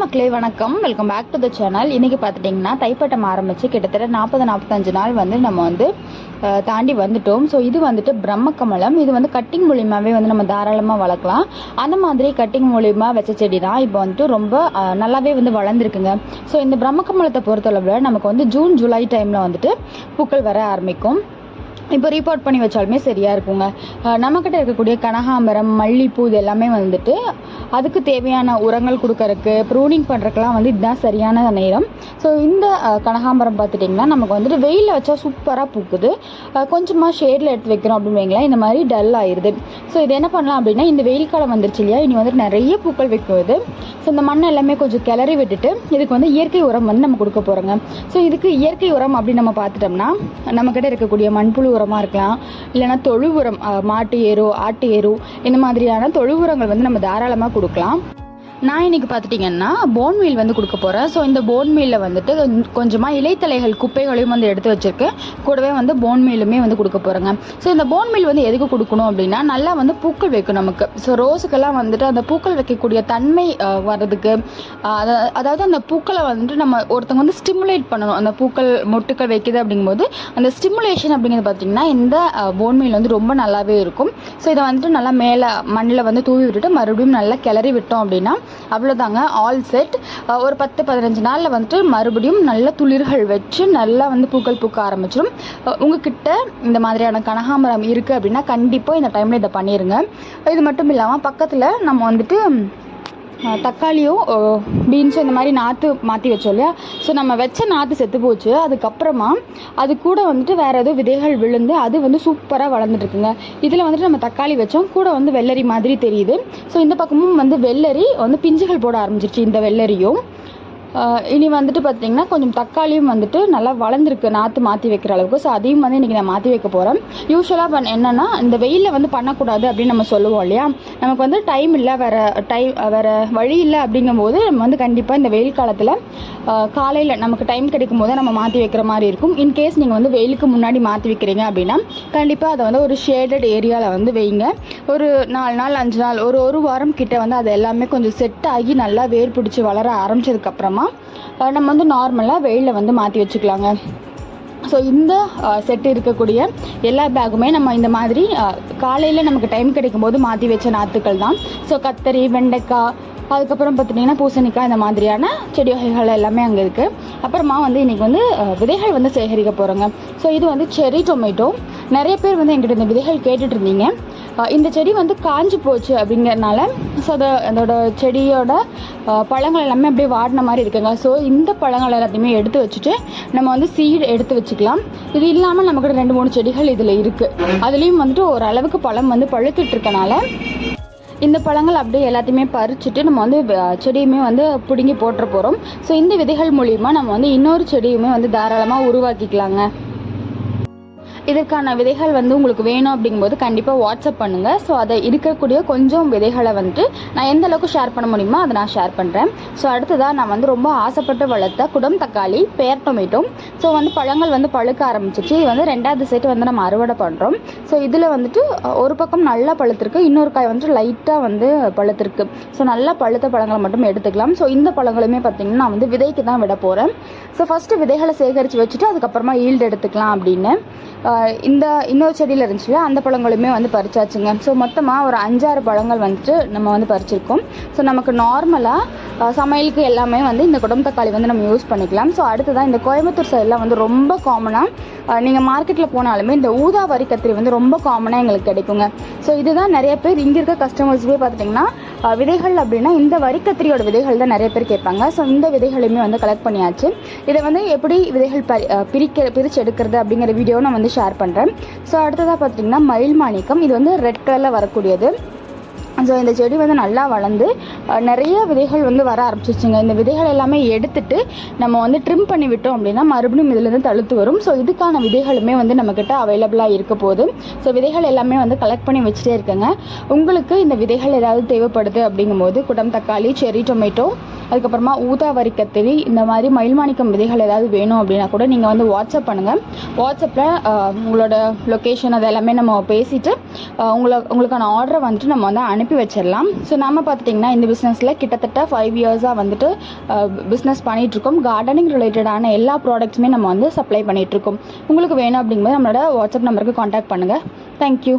மக்களே வணக்கம். Welcome back to the channel இன்றைக்கி பார்த்துட்டிங்கன்னா தைப்பட்டம் ஆரம்பித்து கிட்டத்தட்ட நாற்பது நாற்பத்தஞ்சு நாள் வந்து நம்ம வந்து தாண்டி வந்துட்டோம். ஸோ இது வந்துட்டு பிரம்மக்கமலம் இது வந்து கட்டிங் மூலியமாகவே வந்து நம்ம தாராளமாக வளர்க்கலாம். அந்த மாதிரி கட்டிங் மூலியமாக வச்ச செடி தான் இப்போ வந்துட்டு ரொம்ப நல்லாவே வந்து வளர்ந்துருக்குங்க. ஸோ இந்த பிரம்மக்கமலத்தை பொறுத்தளவில் நமக்கு வந்து ஜூன் ஜூலை டைமில் வந்துட்டு பூக்கள் வர ஆரம்பிக்கும். இப்போ ரீபோர்ட் பண்ணி வச்சாலுமே சரியாக இருக்குங்க. நம்மக்கிட்ட இருக்கக்கூடிய கனகாம்பரம் மல்லிப்பூ இது எல்லாமே வந்துட்டு அதுக்கு தேவையான உரங்கள் கொடுக்கறக்கு ப்ரூனிங் பண்ணுறதுக்கெலாம் வந்து இதுதான் சரியான நேரம். ஸோ இந்த கனகாம்பரம் பார்த்துட்டிங்கன்னா நமக்கு வந்துட்டு வெயிலில் வச்சா சூப்பராக பூக்குது. கொஞ்சமாக ஷேடில் எடுத்து வைக்கிறோம் அப்படின்னு வைங்களேன் இந்த மாதிரி டல் ஆயிடுது ஸோ இது என்ன பண்ணலாம் அப்படின்னா இந்த வெயில் காலம் வந்துருச்சு இல்லையா இனி வந்துட்டு நிறைய பூக்கள் வைக்குது ஸோ இந்த மண்ணை எல்லாமே கொஞ்சம் கிளறி விட்டுட்டு இதுக்கு வந்து இயற்கை உரம் வந்து நம்ம கொடுக்க போகிறோங்க ஸோ இதுக்கு இயற்கை உரம் அப்படின்னு நம்ம பார்த்துட்டோம்னா நம்மக்கிட்ட இருக்கக்கூடிய மண்புழு உரமாக இருக்கலாம். இல்லைன்னா தொழு உரம் மாட்டு எரு ஆட்டு எரு இந்த மாதிரியான தொழு உரங்கள் வந்து நம்ம தாராளமாக கொடுக்கலாம். நான் இன்றைக்கி பார்த்துட்டிங்கன்னா போன் மீல் வந்து கொடுக்க போகிறேன் ஸோ இந்த போன் மீலில் வந்துட்டு கொஞ்சமாக இலைத்தலைகள் குப்பைகளையும் வந்து எடுத்து வச்சுருக்கேன். கூடவே வந்து போன் மீலுமே வந்து கொடுக்க போகிறேங்க ஸோ இந்த போன் மீல் வந்து எதுக்கு கொடுக்கணும் அப்படின்னா நல்லா வந்து பூக்கள் வைக்கும் நமக்கு. ஸோ ரோஸுக்கெல்லாம் வந்துட்டு அந்த பூக்கள் வைக்கக்கூடிய தன்மை வர்றதுக்கு அதாவது அந்த பூக்களை வந்துட்டு நம்ம ஒருத்தவங்க வந்து ஸ்டிமுலேட் பண்ணணும். அந்த பூக்கள் மொட்டுக்கள் வைக்குது அப்படிங்கும்போது அந்த ஸ்டிமுலேஷன் அப்படிங்கிறது பார்த்திங்கன்னா இந்த போன் மீல் வந்து ரொம்ப நல்லாவே இருக்கும். ஸோ இதை வந்துட்டு நல்லா மேலே மண்ணில் வந்து தூவி விட்டுட்டு மறுபடியும் நல்லா கிளறி விட்டோம் அப்படின்னா அவ்வளோதாங்க ஆல் செட் ஒரு பத்து பதினஞ்சு நாளில் வந்துட்டு மறுபடியும் நல்ல துளிர்கள் வச்சு நல்லா வந்து பூக்கள் பூக்க ஆரம்பிச்சிடும் உங்ககிட்ட இந்த மாதிரியான கனகாமரம் இருக்குது அப்படின்னா கண்டிப்பாக இந்த டைமில் இதை பண்ணிடுங்க இது மட்டும் இல்லாமல் பக்கத்தில் நம்ம வந்துட்டு தக்காளியோ தக்காளியும் பீன்ஸும் இந்த மாதிரி நாற்று மாற்றி வச்சோம் இல்லையா? ஸோ நம்ம வச்ச நாற்று செத்து போச்சு. அதுக்கப்புறமா அது கூட வந்துட்டு வேறு ஏதோ விதைகள் விழுந்து அது வந்து சூப்பராக வளர்ந்துட்டுருக்குங்க. இதில் வந்துட்டு நம்ம தக்காளி வச்சோம். கூட வந்து வெள்ளரி மாதிரி தெரியுது. ஸோ இந்த பக்கமும் வந்து வெள்ளரி வந்து பிஞ்சுகள் போட ஆரம்பிச்சிருச்சு இந்த வெள்ளரியும். இனி வந்துட்டு பார்த்தீங்கன்னா கொஞ்சம் தக்காளியும் வந்துட்டு நல்லா வளர்ந்துருக்கு நாற்று மாற்றி வைக்கிற அளவுக்கு. ஸோ அதையும் வந்து இன்றைக்கி நான் மாற்றி வைக்க போகிறேன் யூஸ்வலாக பண் என்னென்னா இந்த வெயிலில் வந்து பண்ணக்கூடாது அப்படின்னு நம்ம சொல்லுவோம் இல்லையா? நமக்கு வந்து டைம் இல்லை வேறு டைம் வேறு வழி இல்லை அப்படிங்கும்போது நம்ம வந்து கண்டிப்பாக இந்த வெயில் காலத்தில் காலையில் நமக்கு டைம் கிடைக்கும் போது நம்ம மாற்றி வைக்கிற மாதிரி இருக்கும். இன்கேஸ் நீங்கள் வந்து வெயிலுக்கு முன்னாடி மாற்றி வைக்கிறீங்க அப்படின்னா கண்டிப்பாக அதை வந்து ஒரு ஷேடட் ஏரியாவில் வந்து வைங்க. ஒரு நாலு நாள் அஞ்சு நாள் ஒரு ஒரு வாரம் கிட்ட வந்து அது எல்லாமே கொஞ்சம் செட் ஆகி நல்லா வேர் பிடிச்சி வளர ஆரம்பிச்சதுக்கப்புறமா நம்ம வந்து நார்மலாக வெயிலில் வந்து மாற்றி வச்சுக்கலாங்க. ஸோ இந்த செட் இருக்கக்கூடிய எல்லா பேக்குமே நம்ம இந்த மாதிரி காலையில் நமக்கு டைம் கிடைக்கும் போது மாற்றி வச்ச நாற்றுக்கள் தான். ஸோ கத்தரி வெண்டைக்காய் அதுக்கப்புறம் பார்த்துட்டிங்கன்னா பூசணிக்காய் இந்த மாதிரியான செடி வகைகள் எல்லாமே அங்கே இருக்குது அப்புறமா வந்து இன்றைக்கி வந்து விதைகள் வந்து சேகரிக்க போகிறோங்க ஸோ இது வந்து செரி டொமேட்டோ நிறைய பேர் வந்து எங்கிட்ட இந்த விதைகள் கேட்டுட்டு இருந்தீங்க. இந்த செடி வந்து காஞ்சு போச்சு அப்படிங்கறனால ஸோ அதை அதோட செடியோட பழங்கள் எல்லாமே அப்படியே வாடின மாதிரி இருக்குங்க. ஸோ இந்த பழங்கள் எல்லாத்தையுமே எடுத்து வச்சுட்டு நம்ம வந்து சீடு எடுத்து வச்சுக்கலாம். இது இல்லாமல் நமக்கு ரெண்டு மூணு செடிகள் இதில் இருக்குது அதுலேயும் வந்துட்டு ஓரளவுக்கு பழம் வந்து பழுத்துட்டு இருக்கனால இந்த பழங்கள் அப்படியே எல்லாத்தையுமே பறிச்சுட்டு நம்ம வந்து செடியுமே வந்து பிடுங்கி போட்டுற போகிறோம் ஸோ இந்த விதைகள் மூலிமா நம்ம வந்து இன்னொரு செடியுமே வந்து தாராளமாக உருவாக்கிக்கலாங்க. இதற்கான விதைகள் வந்து உங்களுக்கு வேணும் அப்படிங்கும்போது கண்டிப்பாக வாட்ஸ்அப் பண்ணுங்கள் ஸோ அதை இருக்கக்கூடிய கொஞ்சம் விதைகளை வந்துட்டு நான் எந்த அளவுக்கு ஷேர் பண்ண முடியுமோ அதை நான் ஷேர் பண்ணுறேன் ஸோ அடுத்ததாக நான் வந்து ரொம்ப ஆசைப்பட்டு வளர்த்த குடம் தக்காளி பேர் டொமேட்டோ ஸோ வந்து பழங்கள் வந்து பழுக்க ஆரம்பிச்சிச்சு. இது வந்து ரெண்டாவது சைட்டு வந்து நம்ம அறுவடை பண்ணுறோம் ஸோ இதில் வந்துட்டு ஒரு பக்கம் நல்லா பழுத்திருக்கு இன்னொரு காய் வந்துட்டு லைட்டாக வந்து பழுத்திருக்கு ஸோ நல்லா பழுத்த பழங்களை மட்டும் எடுத்துக்கலாம். ஸோ இந்த பழங்களுமே பார்த்திங்கன்னா நான் வந்து விதைக்கு தான் விட போகிறேன் ஸோ ஃபஸ்ட்டு விதைகளை சேகரித்து வச்சுட்டு அதுக்கப்புறமா ஈல்டு எடுத்துக்கலாம் அப்படின்னு. இந்த இன்னொரு செடியில் இருந்துச்சுல அந்த பழங்களுமே வந்து பறிச்சாச்சுங்க. ஸோ மொத்தமாக ஒரு அஞ்சாறு பழங்கள் வந்துட்டு நம்ம வந்து பறிச்சிருக்கோம். ஸோ நமக்கு நார்மலாக சமையலுக்கு எல்லாமே வந்து இந்த குடம் தக்காளி வந்து நம்ம யூஸ் பண்ணிக்கலாம். ஸோ அடுத்ததான் இந்த கோயம்புத்தூர் சைடில் வந்து ரொம்ப காமனாக நீங்கள் மார்க்கெட்டில் போனாலுமே இந்த ஊதா வரி கத்திரி வந்து ரொம்ப காமனாக எங்களுக்கு கிடைக்குங்க. ஸோ இதுதான் நிறைய பேர் இங்கே இருக்க கஸ்டமர்ஸ்லேயே பார்த்துட்டிங்கன்னா விதைகள் அப்படின்னா இந்த வரிக்கத்திரியோட விதைகள் தான் நிறைய பேர் கேட்பாங்க. ஸோ இந்த விதைகளையுமே வந்து கலெக்ட் பண்ணியாச்சு. இதை வந்து எப்படி விதைகள் பரி பிரிக்க பிரித்து எடுக்கிறது அப்படிங்கிற வீடியோ நான் வந்து ஷேர் பண்ணுறேன் ஸோ அடுத்ததாக பார்த்திங்கன்னா மயில் மாணிக்கம் இது வந்து ரெட் கலரில் வரக்கூடியது. ஸோ இந்த செடி வந்து நல்லா வளர்ந்து நிறைய விதைகள் வந்து வர ஆரம்பிச்சிச்சுங்க இந்த விதைகள் எல்லாமே எடுத்துட்டு நம்ம வந்து ட்ரிம் பண்ணி விட்டோம் அப்படின்னா மறுபடியும் இதுலேருந்து தழுத்து வரும். ஸோ இதுக்கான விதைகளுமே வந்து நம்மக்கிட்ட அவைலபிளாக இருக்க போகுது. ஸோ விதைகள் எல்லாமே வந்து கலெக்ட் பண்ணி வச்சுட்டே இருக்கேங்க. உங்களுக்கு இந்த விதைகள் ஏதாவது தேவைப்படுது அப்படிங்கும்போது குடம் தக்காளி செரி டொமேட்டோ அதுக்கப்புறமா ஊதாவரி கத்திரி இந்த மாதிரி மயில்மாணிக்கம் விதைகள் ஏதாவது வேணும் அப்படின்னா கூட நீங்கள் வந்து வாட்ஸ்அப் பண்ணுங்கள் வாட்ஸ்அப்பில் உங்களோட லொக்கேஷன் அது எல்லாமே நம்ம பேசிவிட்டு உங்களை உங்களுக்கான ஆர்டரை வந்துட்டு நம்ம வந்து அனுப்பி வச்சிடலாம். ஸோ நம்ம பார்த்துட்டிங்கன்னா இந்த பிஸ்னஸில் கிட்டத்தட்ட ஃபைவ் இயர்ஸாக வந்துட்டு பிஸ்னஸ் பண்ணிகிட்ருக்கோம் கார்டனிங் ரிலேட்டடான எல்லா ப்ராடக்ட்ஸுமே நம்ம வந்து சப்ளை பண்ணிகிட்ருக்கோம் உங்களுக்கு வேணும் அப்படிங்கும்போது நம்மளோட வாட்ஸ்அப் நம்பருக்கு காண்டாக்ட் பண்ணுங்கள் தேங்க்யூ